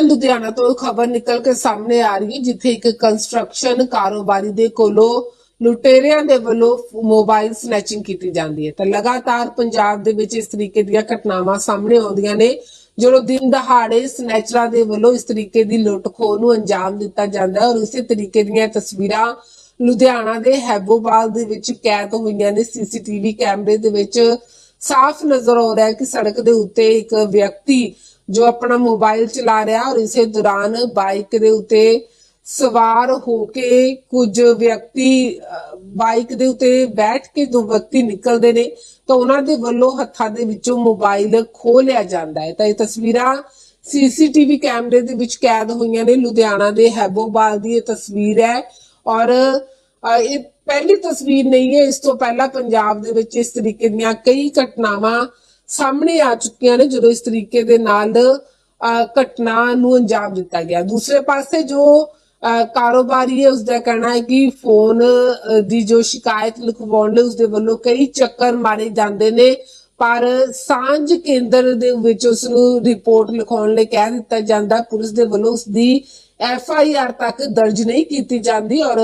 ਲੁਧਿਆਣਾ ਤੋਂ ਖਬਰ ਨਿਕਲ ਕੇ ਸਾਹਮਣੇ ਆ ਰਹੀ ਹੈ, ਜਿੱਥੇ ਇੱਕ ਕੰਸਟਰਕਸ਼ਨ ਕਾਰੋਬਾਰੀ ਦੇ ਕੋਲੋਂ ਲੁਟੇਰਿਆਂ ਦੇ ਵੱਲੋਂ ਮੋਬਾਈਲ ਸਨੈਚਿੰਗ ਕੀਤੀ ਜਾਂਦੀ ਹੈ। ਤਾਂ ਲਗਾਤਾਰ ਪੰਜਾਬ ਦੇ ਵਿੱਚ ਇਸ ਤਰੀਕੇ ਦੀਆਂ ਘਟਨਾਵਾਂ ਸਾਹਮਣੇ ਆਉਂਦੀਆਂ ਨੇ, ਜਦੋਂ ਦਿਨ ਦਹਾੜੇ ਸਨੈਚਰਾਂ ਦੇ ਵੱਲੋਂ ਇਸ ਤਰੀਕੇ ਦੀ ਲੁੱਟ ਖੋਹ ਨੂੰ ਅੰਜਾਮ ਦਿੱਤਾ ਜਾਂਦਾ ਹੈ ਔਰ ਇਸੇ ਤਰੀਕੇ ਦੀਆਂ ਤਸਵੀਰਾਂ ਲੁਧਿਆਣਾ ਦੇ ਹੈਬੋਵਾਲ ਦੇ ਵਿੱਚ ਕੈਦ ਹੋਈਆਂ ਨੇ। ਸੀਸੀਟੀਵੀ ਕੈਮਰੇ ਦੇ ਵਿੱਚ ਸਾਫ਼ ਨਜ਼ਰ ਆ ਰਿਹਾ ਹੈ ਕਿ ਸੜਕ ਦੇ ਉੱਤੇ ਇੱਕ ਵਿਅਕਤੀ ਜੋ ਆਪਣਾ ਮੋਬਾਈਲ ਚਲਾ ਰਿਹਾ ਔਰ ਇਸੇ ਦੌਰਾਨ ਬਾਈਕ ਦੇ ਉੱਤੇ ਸਵਾਰ ਹੋ ਕੇ ਕੁਝ ਵਿਅਕਤੀ ਬਾਈਕ ਦੇ ਉੱਤੇ ਬੈਠ ਕੇ ਦੋ ਵਿਅਕਤੀ ਨਿਕਲਦੇ ਨੇ, ਤਾਂ ਉਹਨਾਂ ਦੇ ਵੱਲੋਂ ਹੱਥਾਂ ਦੇ ਵਿੱਚੋਂ ਮੋਬਾਈਲ ਖੋਹ ਲਿਆ ਜਾਂਦਾ ਹੈ। ਤਾਂ ਇਹ ਤਸਵੀਰਾਂ ਸੀਸੀਟੀਵੀ ਕੈਮਰੇ ਦੇ ਵਿੱਚ ਕੈਦ ਹੋਈਆਂ ਨੇ। ਲੁਧਿਆਣਾ ਦੇ ਹੈਬੋਬਾਲ ਦੀ ਇਹ ਤਸਵੀਰ ਹੈ ਔਰ ਇਹ ਪਹਿਲੀ ਤਸਵੀਰ ਨਹੀਂ ਹੈ। ਇਸ ਤੋਂ ਪਹਿਲਾਂ ਪੰਜਾਬ ਦੇ ਵਿੱਚ ਇਸ ਤਰੀਕੇ ਦੀਆਂ ਕਈ ਘਟਨਾਵਾਂ ਸਾਹਮਣੇ ਆ ਚੁੱਕੀਆਂ ਨੇ ਜਦੋਂ ਇਸ ਤਰੀਕੇ ਦੇ ਨਾਲ ਘਟਨਾ ਨੂੰ ਅੰਜਾਮ ਦਿੱਤਾ ਗਿਆ। ਦੂਸਰੇ ਪਾਸੇ ਜੋ ਕਾਰੋਬਾਰੀ ਹੈ ਉਸ ਦਾ ਕਹਿਣਾ ਹੈ ਕਿ ਫੋਨ ਦੀ ਜੋ ਸ਼ਿਕਾਇਤ ਲਿਖਵਾਉਣ ਲਈ ਉਸ ਦੇ ਵੱਲੋਂ ਕਈ ਚੱਕਰ ਮਾਰੇ ਜਾਂਦੇ ਨੇ, ਪਰ ਸਾਂਝ ਕੇਂਦਰ ਦੇ ਵਿੱਚ ਉਸ ਨੂੰ ਰਿਪੋਰਟ ਲਿਖਾਉਣ ਲਈ ਕਹਿ ਦਿੱਤਾ ਜਾਂਦਾ, ਪੁਲਿਸ ਦੇ ਵੱਲੋਂ ਉਸ ਦੀ ਐਫ ਆਈ ਆਰ ਤੱਕ ਦਰਜ ਨਹੀਂ ਕੀਤੀ ਜਾਂਦੀ ਔਰ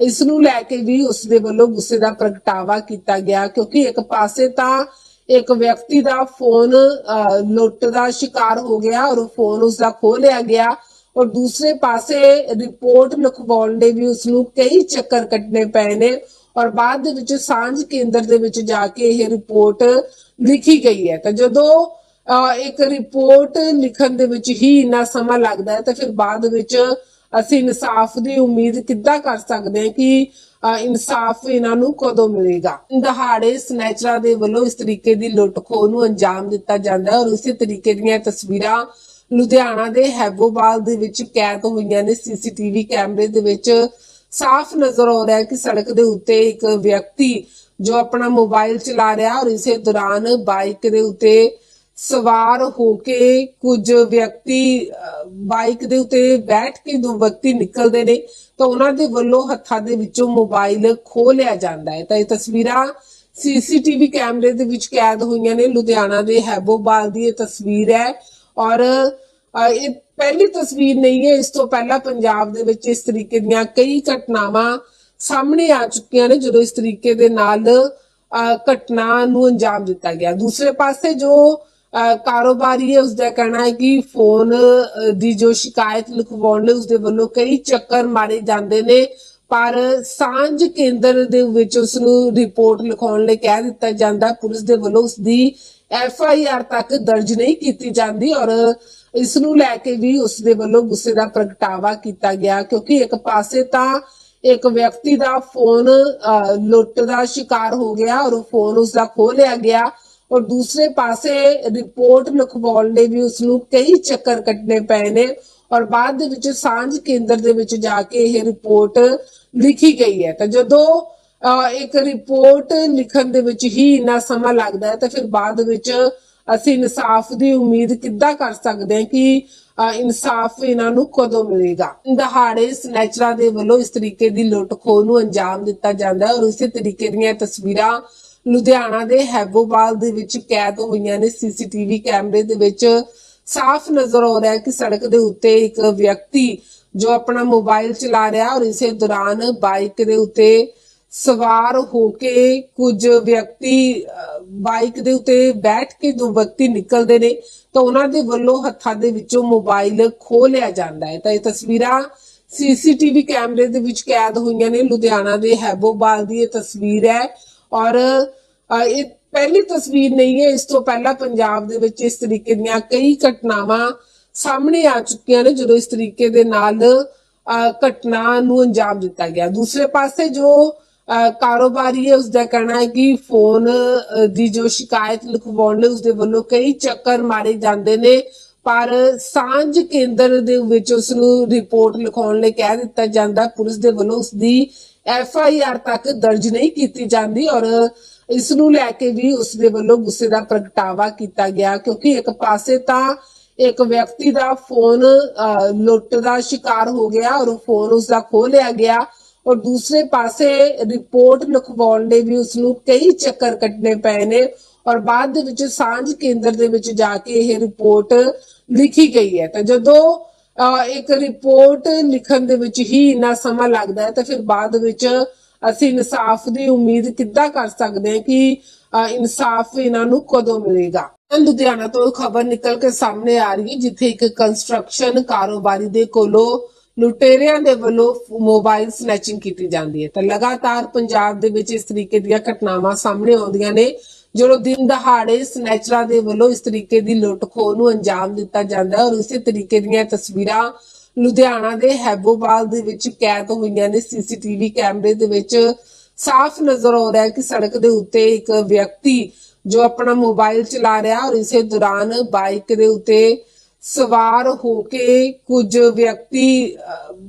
ਇਸ ਨੂੰ ਲੈ ਕੇ ਵੀ ਉਸ ਦੇ ਵੱਲੋਂ ਗੁੱਸੇ ਦਾ ਪ੍ਰਗਟਾਵਾ ਕੀਤਾ ਗਿਆ, ਕਿਉਂਕਿ ਇੱਕ ਪਾਸੇ ਤਾਂ ਇੱਕ ਵਿਅਕਤੀ ਦਾ ਫੋਨ ਲੁੱਟ ਦਾ ਸ਼ਿਕਾਰ ਹੋ ਗਿਆ ਔਰ ਉਹ ਫੋਨ ਉਸ ਦਾ ਖੋਹ ਲਿਆ ਗਿਆ ਔਰ ਦੂਸਰੇ ਪਾਸੇ ਰਿਪੋਰਟ ਲਿਖਵਾਉਣ ਦੇ ਵੀ ਉਸ ਨੂੰ ਕਈ ਚੱਕਰ ਕੱਟਣੇ ਪਏ ਨੇ ਔਰ ਬਾਅਦ ਦੇ ਵਿੱਚ ਸਾਂਝ ਕੇਂਦਰ ਦੇ ਵਿੱਚ ਜਾ ਕੇ ਇਹ ਰਿਪੋਰਟ ਲਿਖੀ ਗਈ ਹੈ। ਤਾਂ ਜਦੋਂ ਅਹ, ਇੱਕ ਰਿਪੋਰਟ ਲਿਖਣ ਦੇ ਵਿੱਚ ਹੀ ਇੰਨਾ ਸਮਾਂ ਲੱਗਦਾ ਹੈ ਤਾਂ ਫਿਰ ਬਾਅਦ ਵਿੱਚ ਅਸੀਂ ਇਨਸਾਫ ਦੀ ਉਮੀਦ ਕਿੱਦਾਂ ਕਰ ਸਕਦੇ ਹਾਂ ਕਿ ਇਨਸਾਫ ਇਹਨਾਂ ਨੂੰ ਕਦੋਂ ਮਿਲੇਗਾ? ਦਹਾੜੇ ਸਨੈਚਰਾਂ ਦੇ ਵੱਲੋਂ ਇਸ ਤਰੀਕੇ ਦੀ ਲੁੱਟ ਨੂੰ ਅੰਜਾਮ ਦਿੱਤਾ ਜਾਂਦਾ ਹੈ ਔਰ ਇਸੇ ਤਰੀਕੇ ਦੀਆਂ ਤਸਵੀਰਾਂ ਲੁਧਿਆਣਾ ਦੇ ਹੈਬੋਵਾਲ ਦੇ ਵਿੱਚ ਕੈਦ ਹੋਈਆਂ ਨੇ। ਸੀਸੀਟੀਵੀ ਕੈਮਰੇ ਦੇ ਵਿੱਚ ਸਾਫ਼ ਨਜ਼ਰ ਆ ਰਿਹਾ ਹੈ ਕਿ ਸੜਕ ਦੇ ਉੱਤੇ ਇੱਕ ਵਿਅਕਤੀ ਜੋ ਆਪਣਾ ਮੋਬਾਈਲ ਚਲਾ ਰਿਹਾ ਔਰ ਇਸੇ ਦੌਰਾਨ ਬਾਈਕ ਦੇ ਉੱਤੇ ਸਵਾਰ ਹੋ ਕੇ ਕੁਝ ਵਿਅਕਤੀ ਬਾਈਕ ਦੇ ਉੱਤੇ ਬੈਠ ਕੇ ਦੋ ਵਿਅਕਤੀ ਨਿਕਲਦੇ ਨੇ ਤਾਂ ਉਹਨਾਂ ਦੇ ਵੱਲੋਂ ਹੱਥਾਂ ਦੇ ਵਿੱਚੋਂ ਮੋਬਾਈਲ ਖੋਹ ਲਿਆ ਜਾਂਦਾ ਹੈ। ਤਾਂ ਇਹ ਤਸਵੀਰਾਂ ਸੀਸੀਟੀਵੀ ਕੈਮਰੇ ਦੇ ਵਿੱਚ ਕੈਦ ਹੋਈਆਂ ਨੇ। ਲੁਧਿਆਣਾ ਦੇ ਹੈਬੋਵਾਲ ਦੀ ਇਹ ਤਸਵੀਰ ਹੈ ਔਰ ਇਹ ਪਹਿਲੀ ਤਸਵੀਰ ਨਹੀਂ ਹੈ। ਇਸ ਤੋਂ ਪਹਿਲਾਂ ਪੰਜਾਬ ਦੇ ਵਿੱਚ ਇਸ ਤਰੀਕੇ ਦੀਆਂ ਕਈ ਘਟਨਾਵਾਂ ਸਾਹਮਣੇ ਆ ਚੁੱਕੀਆਂ ਨੇ ਜਦੋਂ ਇਸ ਤਰੀਕੇ ਦੇ ਨਾਲ ਅਹ, ਘਟਨਾ ਨੂੰ ਅੰਜਾਮ ਦਿੱਤਾ ਗਿਆ। ਦੂਸਰੇ ਪਾਸੇ ਜੋ ਕਾਰੋਬਾਰੀ ਹੈ ਉਸ ਦਾ ਕਹਿਣਾ ਹੈ ਕਿ ਫੋਨ ਦੀ ਜੋ ਸ਼ਿਕਾਇਤ ਲਿਖਵਾਉਣ ਲਈ ਉਸ ਦੇ ਵੱਲੋਂ ਕਈ ਚੱਕਰ ਮਾਰੇ ਜਾਂਦੇ ਨੇ ਪਰ ਸਾਂਝ ਕੇਂਦਰ ਦੇ ਵਿੱਚ ਉਸ ਨੂੰ ਰਿਪੋਰਟ ਲਿਖਾਉਣ ਲਈ ਕਹਿ ਦਿੱਤਾ ਜਾਂਦਾ ਪੁਲਿਸ ਦੇ ਵੱਲੋਂ ਉਸ ਦੀ ਐਫ ਆਈ ਆਰ ਤੱਕ ਦਰਜ ਨਹੀਂ ਕੀਤੀ ਜਾਂਦੀ ਔਰ ਇਸ ਨੂੰ ਲੈ ਕੇ ਵੀ ਉਸ ਦੇ ਵੱਲੋਂ ਗੁੱਸੇ ਦਾ ਪ੍ਰਗਟਾਵਾ ਕੀਤਾ ਗਿਆ ਕਿਉਂਕਿ ਇੱਕ ਪਾਸੇ ਤਾਂ ਇੱਕ ਵਿਅਕਤੀ ਦਾ ਫੋਨ ਅਹ, ਲੁੱਟ ਦਾ ਸ਼ਿਕਾਰ ਹੋ ਗਿਆ ਔਰ ਉਹ ਫੋਨ ਉਸ ਦਾ ਖੋਹ ਲਿਆ ਗਿਆ ਔਰ ਦੂਸਰੇ ਪਾਸੇ ਰਿਪੋਰਟ ਲਿਖਵਾਉਣ ਲਈ ਵੀ ਉਸ ਨੂੰ ਕਈ ਚੱਕਰ ਕੱਟਣੇ ਪਏ ਨੇ ਔਰ ਬਾਅਦ ਦੇ ਵਿੱਚ ਸਾਂਝ ਕੇਂਦਰ ਦੇ ਵਿੱਚ ਜਾ ਕੇ ਇਹ ਰਿਪੋਰਟ ਲਿਖੀ ਗਈ ਹੈ। ਤਾਂ ਜਦੋਂ ਇੱਕ ਰਿਪੋਰਟ ਲਿਖਣ ਦੇ ਵਿੱਚ ਹੀ ਇੰਨਾ ਸਮਾਂ ਲੱਗਦਾ ਹੈ ਤਾਂ ਫਿਰ ਬਾਅਦ ਵਿੱਚ ਅਸੀਂ ਇਨਸਾਫ ਦੀ ਉਮੀਦ ਕਿੱਦਾਂ ਕਰ ਸਕਦੇ ਹਾਂ ਕਿ ਇਨਸਾਫ ਇਹਨਾਂ ਨੂੰ ਕਦੋਂ ਮਿਲੇਗਾ? ਦਹਾੜੇ ਸਨੈਚਰਾਂ ਦੇ ਵੱਲੋਂ ਇਸ ਤਰੀਕੇ ਦੀ ਲੁੱਟ ਖੋਹ ਨੂੰ ਅੰਜਾਮ ਦਿੱਤਾ ਜਾਂਦਾ ਹੈ ਔਰ ਇਸੇ ਤਰੀਕੇ ਦੀਆਂ ਤਸਵੀਰਾਂ ਲੁਧਿਆਣਾ ਦੇ ਹੈਬੋਵਾਲ ਦੇ ਵਿੱਚ ਕੈਦ ਹੋਈਆਂ ਨੇ ਸੀਸੀਟੀਵੀ ਕੈਮਰੇ ਦੇ ਵਿੱਚ। ਸਾਫ਼ ਨਜ਼ਰ ਆ ਰਿਹਾ ਹੈ ਕਿ ਸੜਕ ਦੇ ਉੱਤੇ ਇੱਕ ਵਿਅਕਤੀ ਜੋ ਆਪਣਾ ਮੋਬਾਈਲ ਚਲਾ ਰਿਹਾ ਔਰ ਇਸੇ ਦੌਰਾਨ ਬਾਈਕ ਦੇ ਉੱਤੇ ਸਵਾਰ ਹੋ ਕੇ ਕੁਝ ਵਿਅਕਤੀ ਬਾਈਕ ਦੇ ਉੱਤੇ ਬੈਠ ਕੇ ਦੋ ਵਿਅਕਤੀ ਨਿਕਲਦੇ ਨੇ ਤਾਂ ਉਹਨਾਂ ਦੇ ਵੱਲੋਂ ਹੱਥਾਂ ਦੇ ਵਿੱਚੋਂ ਮੋਬਾਈਲ ਖੋ ਲਿਆ ਜਾਂਦਾ ਹੈ। ਤਾਂ ਇਹ ਤਸਵੀਰਾਂ ਸੀਸੀਟੀਵੀ ਕੈਮਰੇ ਦੇ ਵਿੱਚ ਕੈਦ ਹੋਈਆਂ ਨੇ। ਲੁਧਿਆਣਾ ਦੇ ਹੈਬੋਬਾਲ ਦੀ ਇਹ ਤਸਵੀਰ ਹੈ ਔਰ ਇਹ ਪਹਿਲੀ ਤਸਵੀਰ ਨਹੀਂ ਹੈ, ਇਸ ਤੋਂ ਪਹਿਲਾਂ ਪੰਜਾਬ ਦੇ ਵਿੱਚ ਇਸ ਤਰੀਕੇ ਦੀਆਂ ਕਈ ਘਟਨਾਵਾਂ ਸਾਹਮਣੇ ਆ ਚੁੱਕੀਆਂ ਨੇ, ਜਦੋਂ ਇਸ ਤਰੀਕੇ ਦੇ ਨਾਲ ਘਟਨਾ ਨੂੰ ਅੰਜਾਮ ਦਿੱਤਾ ਗਿਆ। ਦੂਸਰੇ ਪਾਸੇ ਜੋ ਕਾਰੋਬਾਰੀ ਹੈ ਉਸ ਦਾ ਕਹਿਣਾ ਹੈ ਕਿ ਫੋਨ ਦੀ ਜੋ ਸ਼ਿਕਾਇਤ ਲਿਖਵਾਉਣ ਲਈ ਉਸ ਦੇ ਵੱਲੋਂ ਕਈ ਚੱਕਰ ਮਾਰੇ ਜਾਂਦੇ ਨੇ, ਪਰ ਸਾਂਝ ਕੇਂਦਰ ਦੇ ਵਿੱਚ ਉਸ ਨੂੰ ਰਿਪੋਰਟ ਲਿਖਾਉਣ ਲਈ ਕਹਿ ਦਿੱਤਾ ਜਾਂਦਾ, ਪੁਲਿਸ ਦੇ ਵੱਲੋਂ ਉਸ ਦੀ ਐਫ ਆਈ ਆਰ ਤੱਕ ਦਰਜ ਨਹੀਂ ਕੀਤੀ ਜਾਂਦੀ ਔਰ ਇਸ ਨੂੰ ਲੈ ਕੇ ਵੀ ਉਸ ਦੇ ਵੱਲੋਂ ਗੁੱਸੇ ਦਾ ਪ੍ਰਗਟਾਵਾ ਕੀਤਾ ਗਿਆ ਕਿਉਂਕਿ ਇੱਕ ਪਾਸੇ ਤਾਂ ਇੱਕ ਵਿਅਕਤੀ ਦਾ ਫੋਨ ਲੁੱਟ ਦਾ ਸ਼ਿਕਾਰ ਹੋ ਗਿਆ ਔਰ ਉਹ ਫੋਨ ਉਸ ਦਾ ਖੋਹ ਲਿਆ ਗਿਆ ਔਰ ਦੂਸਰੇ ਪਾਸੇ ਰਿਪੋਰਟ ਲਿਖਵਾਉਣ ਲਈ ਵੀ ਉਸ ਨੂੰ ਕਈ ਚੱਕਰ ਕੱਟਣੇ ਪਏ ਨੇ ਔਰ ਬਾਅਦ ਦੇ ਵਿੱਚ ਸਾਂਝ ਕੇਂਦਰ ਦੇ ਵਿੱਚ ਜਾ ਕੇ ਇਹ ਰਿਪੋਰਟ ਲਿਖੀ ਗਈ ਹੈ। ਤਾਂ ਜਦੋਂ ਇੱਕ ਰਿਪੋਰਟ ਲਿਖਣ ਦੇ ਵਿੱਚ ਹੀ ਇੰਨਾ ਸਮਾਂ ਲੱਗਦਾ ਹੈ, ਤਾਂ ਫਿਰ ਬਾਅਦ ਵਿੱਚ ਅਸੀਂ ਇਨਸਾਫ ਦੀ ਉਮੀਦ ਕਿੱਦਾਂ ਕਰ ਸਕਦੇ ਹਾਂ ਕਿ ਇਨਸਾਫ ਇਹਨਾਂ ਨੂੰ ਕਦੋਂ ਮਿਲੇਗਾ? ਲੁਧਿਆਣਾ ਤੋਂ ਖਬਰ ਨਿਕਲ ਕੇ ਸਾਹਮਣੇ ਆ ਰਹੀ ਹੈ, ਜਿੱਥੇ ਇੱਕ ਕੰਸਟਰਕਸ਼ਨ ਕਾਰੋਬਾਰੀ ਦੇ ਕੋਲੋਂ ਲੁਟੇਰਿਆਂ ਦੇ ਵੱਲੋਂ ਮੋਬਾਈਲ ਸਨੈਚਿੰਗ ਕੀਤੀ ਜਾਂਦੀ ਹੈ। ਤਾਂ ਲਗਾਤਾਰ ਪੰਜਾਬ ਦੇ ਵਿੱਚ ਇਸ ਤਰੀਕੇ ਦੀਆਂ ਘਟਨਾਵਾਂ ਸਾਹਮਣੇ ਆਉਂਦੀਆਂ ਨੇ। ਜਦੋਂ ਦਿਨ ਦਹਾੜੇ ਸਨੈਚਰਾਂ ਦੇ ਵੱਲੋਂ ਇਸ ਤਰੀਕੇ ਦੀ ਲੁੱਟ ਨੂੰ ਅੰਜਾਮ ਦਿੱਤਾ ਜਾਂਦਾ ਹੈ ਔਰ ਇਸੇ ਤਰੀਕੇ ਦੀਆਂ ਤਸਵੀਰਾਂ ਲੁਧਿਆਣਾ ਦੇ ਹੈਬੋਵਾਲ ਦੇ ਵਿੱਚ ਕੈਦ ਹੋਈਆਂ ਨੇ, ਸੀਸੀਟੀਵੀ ਕੈਮਰੇ ਦੇ ਵਿੱਚ ਸਾਫ਼ ਨਜ਼ਰ ਆ ਰਿਹਾ ਹੈ ਕਿ ਸੜਕ ਦੇ ਉੱਤੇ ਇੱਕ ਵਿਅਕਤੀ ਜੋ ਆਪਣਾ ਮੋਬਾਈਲ ਚਲਾ ਰਿਹਾ ਔਰ ਇਸੇ ਦੌਰਾਨ ਬਾਈਕ ਦੇ ਉੱਤੇ ਸਵਾਰ ਹੋ ਕੇ ਕੁਝ ਵਿਅਕਤੀ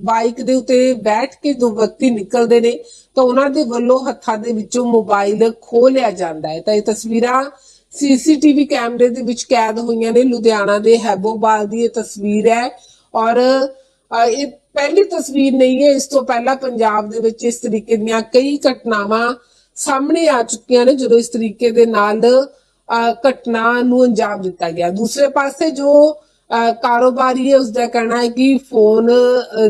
ਬਾਈਕ ਦੇ ਉੱਤੇ ਬੈਠ ਕੇ ਦੋ ਵਿਅਕਤੀ ਨਿਕਲਦੇ ਨੇ। ਤਾਂ ਉਹਨਾਂ ਦੇ ਵੱਲੋਂ ਹੱਥਾਂ ਦੇ ਵਿੱਚੋਂ ਮੋਬਾਈਲ ਖੋਹ ਲਿਆ ਜਾਂਦਾ ਹੈ। ਤਾਂ ਇਹ ਤਸਵੀਰਾਂ ਸੀਸੀਟੀਵੀ ਕੈਮਰੇ ਦੇ ਵਿੱਚ ਕੈਦ ਹੋਈਆਂ ਨੇ। ਲੁਧਿਆਣਾ ਦੇ ਹੈਬੋਬਾਲ ਦੀ ਇਹ ਤਸਵੀਰ ਹੈ। ਔਰ ਇਹ ਪਹਿਲੀ ਤਸਵੀਰ ਨਹੀਂ ਹੈ। ਇਸ ਤੋਂ ਪਹਿਲਾਂ ਪੰਜਾਬ ਦੇ ਵਿੱਚ ਇਸ ਤਰੀਕੇ ਦੀਆਂ ਕਈ ਘਟਨਾਵਾਂ ਸਾਹਮਣੇ ਆ ਚੁੱਕੀਆਂ ਨੇ, ਜਦੋਂ ਇਸ ਤਰੀਕੇ ਦੇ ਨਾਲ ਘਟਨਾ ਨੂੰ ਅੰਜਾਮ ਦਿੱਤਾ ਗਿਆ। ਦੂਸਰੇ ਪਾਸੇ ਜੋ ਕਾਰੋਬਾਰੀ ਹੈ ਉਸ ਦਾ ਕਹਿਣਾ ਹੈ ਕਿ ਫੋਨ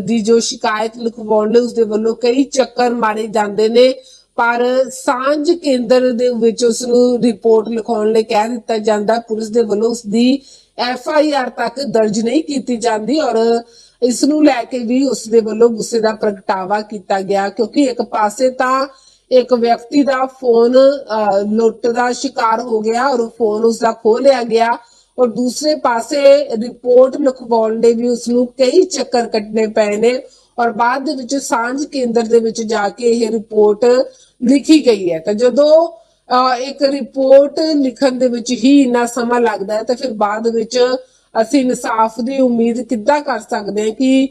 ਦੀ ਜੋ ਸ਼ਿਕਾਇਤ ਲਿਖਵਾਉਣ ਲਈ ਉਸ ਦੇ ਵੱਲੋਂ ਕਈ ਚੱਕਰ ਮਾਰੇ ਜਾਂਦੇ ਨੇ। ਪਰ ਸਾਂਝ ਕੇਂਦਰ ਦੇ ਵਿੱਚ ਉਸ ਨੂੰ ਰਿਪੋਰਟ ਲਿਖਾਉਣ ਲਈ ਕਹਿ ਦਿੱਤਾ ਜਾਂਦਾ ਪੁਲਿਸ ਦੇ ਵੱਲੋਂ ਉਸ ਦੀ ਐਫ ਆਈ ਆਰ ਤੱਕ ਦਰਜ ਨਹੀਂ ਕੀਤੀ ਜਾਂਦੀ ਔਰ ਇਸ ਨੂੰ ਲੈ ਕੇ ਵੀ ਉਸ ਦੇ ਵੱਲੋਂ ਗੁੱਸੇ ਦਾ ਪ੍ਰਗਟਾਵਾ ਕੀਤਾ ਗਿਆ। ਕਿਉਂਕਿ ਇੱਕ ਪਾਸੇ ਤਾਂ ਇੱਕ ਵਿਅਕਤੀ ਦਾ ਫੋਨ ਅਹ, ਲੁੱਟ ਦਾ ਸ਼ਿਕਾਰ ਹੋ ਗਿਆ ਔਰ ਫੋਨ ਉਸ ਦਾ ਖੋਹ ਲਿਆ ਗਿਆ। ਔਰ ਦੂਸਰੇ ਪਾਸੇ ਰਿਪੋਰਟ ਲਿਖਵਾਉਣ ਦੇ ਵੀ ਉਸ ਨੂੰ ਕਈ ਚੱਕਰ ਕੱਟਣੇ ਪਏ ਨੇ ਔਰ ਬਾਅਦ ਦੇ ਵਿੱਚ ਸਾਂਝ ਕੇਂਦਰ ਦੇ ਵਿੱਚ ਜਾ ਕੇ ਇਹ ਰਿਪੋਰਟ ਲਿਖੀ ਗਈ ਹੈ। ਤਾਂ ਜਦੋਂ ਇੱਕ ਰਿਪੋਰਟ ਲਿਖਣ ਦੇ ਵਿੱਚ ਹੀ ਇੰਨਾ ਸਮਾਂ ਲੱਗਦਾ ਹੈ, ਤਾਂ ਫਿਰ ਬਾਅਦ ਵਿੱਚ ਅਸੀਂ ਇਨਸਾਫ ਦੀ ਉਮੀਦ ਕਿੱਦਾਂ ਕਰ ਸਕਦੇ ਹਾਂ ਕਿ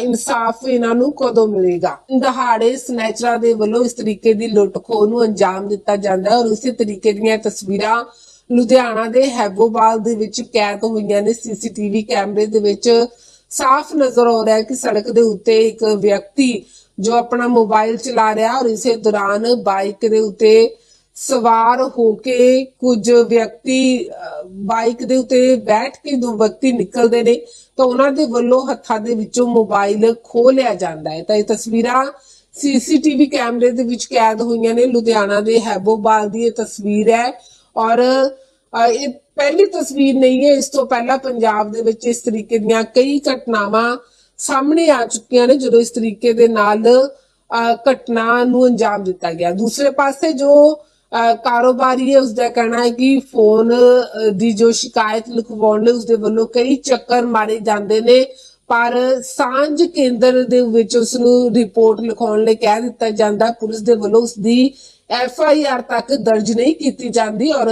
ਇਨਸਾਫ ਇਹਨਾਂ ਨੂੰ ਕਦੋਂ ਮਿਲੇਗਾ? ਦਹਾੜੇ ਸਨੈਚਰਾਂ ਦੇ ਵੱਲੋਂ ਇਸ ਤਰੀਕੇ ਦੀ ਲੁੱਟ ਖੋਹ ਨੂੰ ਅੰਜਾਮ ਦਿੱਤਾ ਜਾਂਦਾ ਹੈ ਔਰ ਇਸੇ ਤਰੀਕੇ ਦੀਆਂ ਤਸਵੀਰਾਂ ਲੁਧਿਆਣਾ ਦੇ ਹੈਬੋਵਾਲ ਦੇ ਵਿੱਚ ਕੈਦ ਹੋਈਆਂ ਨੇ ਸੀਸੀਟੀਵੀ ਕੈਮਰੇ ਦੇ ਵਿੱਚ। ਸਾਫ਼ ਨਜ਼ਰ ਆ ਰਿਹਾ ਹੈ ਕਿ ਸੜਕ ਦੇ ਉੱਤੇ ਇੱਕ ਵਿਅਕਤੀ ਜੋ ਆਪਣਾ ਮੋਬਾਈਲ ਚਲਾ ਰਿਹਾ ਔਰ ਇਸੇ ਦੌਰਾਨ ਬਾਈਕ ਦੇ ਉੱਤੇ ਸਵਾਰ ਹੋ ਕੇ ਕੁਝ ਵਿਅਕਤੀ ਬਾਈਕ ਦੇ ਉੱਤੇ ਬੈਠ ਕੇ ਦੋ ਵਿਅਕਤੀ ਨਿਕਲਦੇ ਨੇ ਤਾਂ ਉਹਨਾਂ ਦੇ ਵੱਲੋਂ ਹੱਥਾਂ ਦੇ ਵਿੱਚੋਂ ਮੋਬਾਈਲ ਖੋ ਲਿਆ ਜਾਂਦਾ ਹੈ। ਤਾਂ ਇਹ ਤਸਵੀਰਾਂ ਸੀਸੀਟੀਵੀ ਕੈਮਰੇ ਦੇ ਵਿੱਚ ਕੈਦ ਹੋਈਆਂ ਨੇ। ਲੁਧਿਆਣਾ ਦੇ ਹੈਬੋਬਾਲ ਦੀ ਇਹ ਤਸਵੀਰ ਹੈ। ਔਰ ਇਹ ਪਹਿਲੀ ਤਸਵੀਰ ਨਹੀਂ ਹੈ ਇਸ ਤੋਂ ਪਹਿਲਾਂ ਪੰਜਾਬ ਦੇ ਵਿੱਚ ਇਸ ਤਰੀਕੇ ਦੀਆਂ ਕਈ ਘਟਨਾਵਾਂ ਸਾਹਮਣੇ ਆ ਚੁੱਕੀਆਂ ਨੇ ਜਦੋਂ ਇਸ ਤਰੀਕੇ ਦੇ ਨਾਲ ਘਟਨਾ ਨੂੰ ਅੰਜਾਮ ਦਿੱਤਾ ਗਿਆ। ਦੂਸਰੇ ਪਾਸੇ ਜੋ ਅਹ, ਕਾਰੋਬਾਰੀ ਹੈ ਉਸ ਦਾ ਕਹਿਣਾ ਹੈ ਕਿ ਫੋਨ ਦੀ ਜੋ ਸ਼ਿਕਾਇਤ ਲਿਖਵਾਉਣ ਲਈ ਉਸ ਦੇ ਵੱਲੋਂ ਕਈ ਚੱਕਰ ਮਾਰੇ ਜਾਂਦੇ ਨੇ। ਪਰ ਸਾਂਝ ਕੇਂਦਰ ਦੇ ਵਿੱਚ ਉਸ ਨੂੰ ਰਿਪੋਰਟ ਲਿਖਾਉਣ ਲਈ ਕਹਿ ਦਿੱਤਾ ਜਾਂਦਾ ਪੁਲਿਸ ਦੇ ਵੱਲੋਂ ਉਸ ਦੀ ਐਫ ਆਈ ਆਰ ਤੱਕ ਦਰਜ ਨਹੀਂ ਕੀਤੀ ਜਾਂਦੀ ਔਰ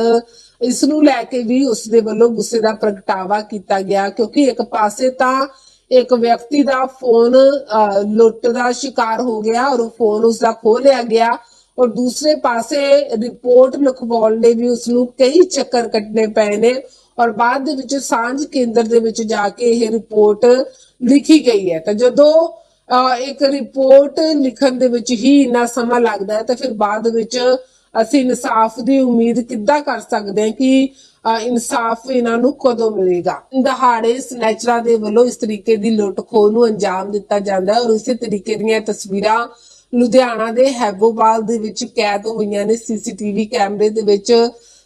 ਇਸ ਨੂੰ ਲੈ ਕੇ ਵੀ ਉਸ ਦੇ ਵੱਲੋਂ ਗੁੱਸੇ ਦਾ ਪ੍ਰਗਟਾਵਾ ਕੀਤਾ ਗਿਆ ਕਿਉਂਕਿ ਇੱਕ ਪਾਸੇ ਤਾਂ ਇੱਕ ਵਿਅਕਤੀ ਦਾ ਫੋਨ ਅਹ, ਲੁੱਟ ਦਾ ਸ਼ਿਕਾਰ ਹੋ ਗਿਆ ਔਰ ਉਹ ਫੋਨ ਉਸ ਦਾ ਖੋਹ ਲਿਆ ਗਿਆ ਔਰ ਦੂਸਰੇ ਪਾਸੇ ਰਿਪੋਰਟ ਲਿਖਵਾਉਣ ਲਈ ਵੀ ਉਸ ਨੂੰ ਕਈ ਚੱਕਰ ਕੱਟਣੇ ਪਏ ਨੇ ਔਰ ਬਾਅਦ ਦੇ ਵਿੱਚ ਸਾਂਝ ਕੇਂਦਰ ਦੇ ਵਿੱਚ ਜਾ ਕੇ ਇਹ ਰਿਪੋਰਟ ਲਿਖੀ ਗਈ ਹੈ। ਤਾਂ ਜਦੋਂ ਇੱਕ ਰਿਪੋਰਟ ਲਿਖਣ ਦੇ ਵਿੱਚ ਹੀ ਇੰਨਾ ਸਮਾਂ ਲੱਗਦਾ ਹੈ ਤਾਂ ਫਿਰ ਬਾਅਦ ਵਿੱਚ ਅਸੀਂ ਇਨਸਾਫ ਦੀ ਉਮੀਦ ਕਿੱਦਾਂ ਕਰ ਸਕਦੇ ਹਾਂ ਕਿ ਇਨਸਾਫ ਇਹਨਾਂ ਨੂੰ ਕਦੋਂ ਮਿਲੇਗਾ? ਦਹਾੜੇ ਸਨੈਚਰਾਂ ਦੇ ਵੱਲੋਂ ਇਸ ਤਰੀਕੇ ਦੀ ਲੁੱਟ ਖੋਹ ਨੂੰ ਅੰਜਾਮ ਦਿੱਤਾ ਜਾਂਦਾ ਹੈ ਔਰ ਇਸੇ ਤਰੀਕੇ ਦੀਆਂ ਤਸਵੀਰਾਂ ਲੁਧਿਆਣਾ ਦੇ ਹੈਬੋਵਾਲ ਦੇ ਵਿੱਚ ਕੈਦ ਹੋਈਆਂ ਨੇ ਸੀਸੀਟੀਵੀ ਕੈਮਰੇ ਦੇ ਵਿੱਚ।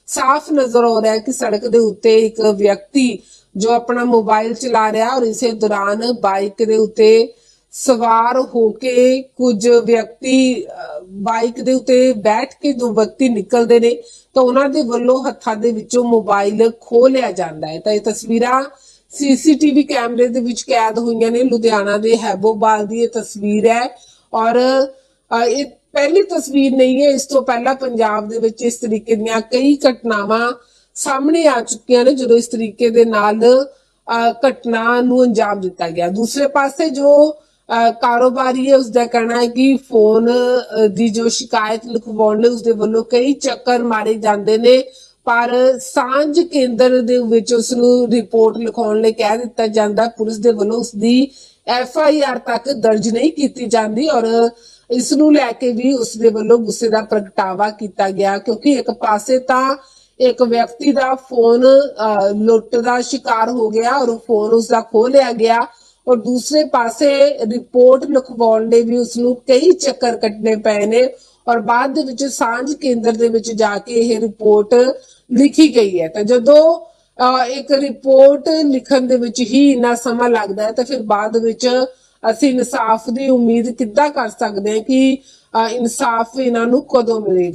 ਸਾਫ਼ ਨਜ਼ਰ ਆ ਰਿਹਾ ਹੈ ਕਿ ਸੜਕ ਦੇ ਉੱਤੇ ਇੱਕ ਵਿਅਕਤੀ ਜੋ ਆਪਣਾ ਮੋਬਾਈਲ ਚਲਾ ਰਿਹਾ ਔਰ ਇਸੇ ਦੌਰਾਨ ਬਾਈਕ ਦੇ ਉੱਤੇ ਸਵਾਰ ਹੋ ਕੇ ਕੁਝ ਵਿਅਕਤੀ ਬਾਈਕ ਦੇ ਉੱਤੇ ਬੈਠ ਕੇ ਦੋ ਵਿਅਕਤੀ ਨਿਕਲਦੇ ਨੇ ਤਾਂ ਉਹਨਾਂ ਦੇ ਵੱਲੋਂ ਹੱਥਾਂ ਦੇ ਵਿੱਚੋਂ ਮੋਬਾਈਲ ਖੋ ਲਿਆ ਜਾਂਦਾ ਹੈ। ਤਾਂ ਇਹ ਤਸਵੀਰਾਂ ਸੀਸੀਟੀਵੀ ਕੈਮਰੇ ਦੇ ਵਿੱਚ ਕੈਦ ਹੋਈਆਂ ਨੇ। ਲੁਧਿਆਣਾ ਦੇ ਹੈਬੋਬਾਲ ਦੀ ਇਹ ਤਸਵੀਰ ਹੈ ਔਰ ਇਹ ਪਹਿਲੀ ਤਸਵੀਰ ਨਹੀਂ ਹੈ। ਇਸ ਤੋਂ ਪਹਿਲਾਂ ਪੰਜਾਬ ਦੇ ਵਿੱਚ ਇਸ ਤਰੀਕੇ ਦੀਆਂ ਕਈ ਘਟਨਾਵਾਂ ਸਾਹਮਣੇ ਆ ਚੁੱਕੀਆਂ ਨੇ, ਜਦੋਂ ਇਸ ਤਰੀਕੇ ਦੇ ਨਾਲ ਘਟਨਾ ਨੂੰ ਅੰਜਾਮ ਦਿੱਤਾ ਗਿਆ। ਦੂਸਰੇ ਪਾਸੇ ਜੋ ਕਾਰੋਬਾਰੀ ਹੈ ਉਸ ਦਾ ਕਹਿਣਾ ਹੈ ਕਿ ਫੋਨ ਦੀ ਜੋ ਸ਼ਿਕਾਇਤ ਲਿਖਵਾਉਣ ਲਈ ਉਸ ਦੇ ਵੱਲੋਂ ਕਈ ਚੱਕਰ ਮਾਰੇ ਜਾਂਦੇ ਨੇ। ਪਰ ਸਾਂਝ ਕੇਂਦਰ ਦੇ ਵਿੱਚ ਉਸ ਨੂੰ ਰਿਪੋਰਟ ਲਿਖਾਉਣ ਲਈ ਕਹਿ ਦਿੱਤਾ ਜਾਂਦਾ। ਪੁਲਿਸ ਦੇ ਵੱਲੋਂ ਉਸ ਦੀ ਐਫ ਆਈ ਆਰ ਤੱਕ ਦਰਜ ਨਹੀਂ ਕੀਤੀ ਜਾਂਦੀ ਔਰ ਇਸ ਨੂੰ ਲੈ ਕੇ ਵੀ ਉਸ ਦੇ ਵੱਲੋਂ ਗੁੱਸੇ ਦਾ ਪ੍ਰਗਟਾਵਾ ਕੀਤਾ ਗਿਆ ਕਿਉਂਕਿ ਇੱਕ ਪਾਸੇ ਤਾਂ ਇੱਕ ਵਿਅਕਤੀ ਦਾ ਫੋਨ ਲੁੱਟ ਦਾ ਸ਼ਿਕਾਰ ਹੋ ਗਿਆ ਔਰ ਫੋਨ ਉਸ ਦਾ ਖੋਹ ਲਿਆ ਗਿਆ ਔਰ ਦੂਸਰੇ ਪਾਸੇ ਰਿਪੋਰਟ ਲਿਖਵਾਉਣ ਲਈ ਵੀ ਉਸ ਨੂੰ ਕਈ ਚੱਕਰ ਕੱਟਣੇ ਪਏ ਨੇ ਔਰ ਬਾਅਦ ਦੇ ਵਿੱਚ ਸਾਂਝ ਕੇਂਦਰ ਦੇ ਵਿੱਚ ਜਾ ਕੇ ਇਹ ਰਿਪੋਰਟ ਲਿਖੀ ਗਈ ਹੈ। ਤਾਂ ਜਦੋਂ ਇੱਕ ਰਿਪੋਰਟ ਲਿਖਣ ਦੇ ਵਿੱਚ ਹੀ ਇੰਨਾ ਸਮਾਂ ਲੱਗਦਾ ਹੈ, ਤਾਂ ਫਿਰ ਬਾਅਦ ਵਿੱਚ ਅਸੀਂ ਇਨਸਾਫ ਦੀ ਉਮੀਦ ਕਿੱਦਾਂ ਕਰ ਸਕਦੇ ਹਾਂ ਕਿ ਇਨਸਾਫ ਇਹਨਾਂ ਨੂੰ ਕਦੋਂ ਮਿਲੇਗਾ?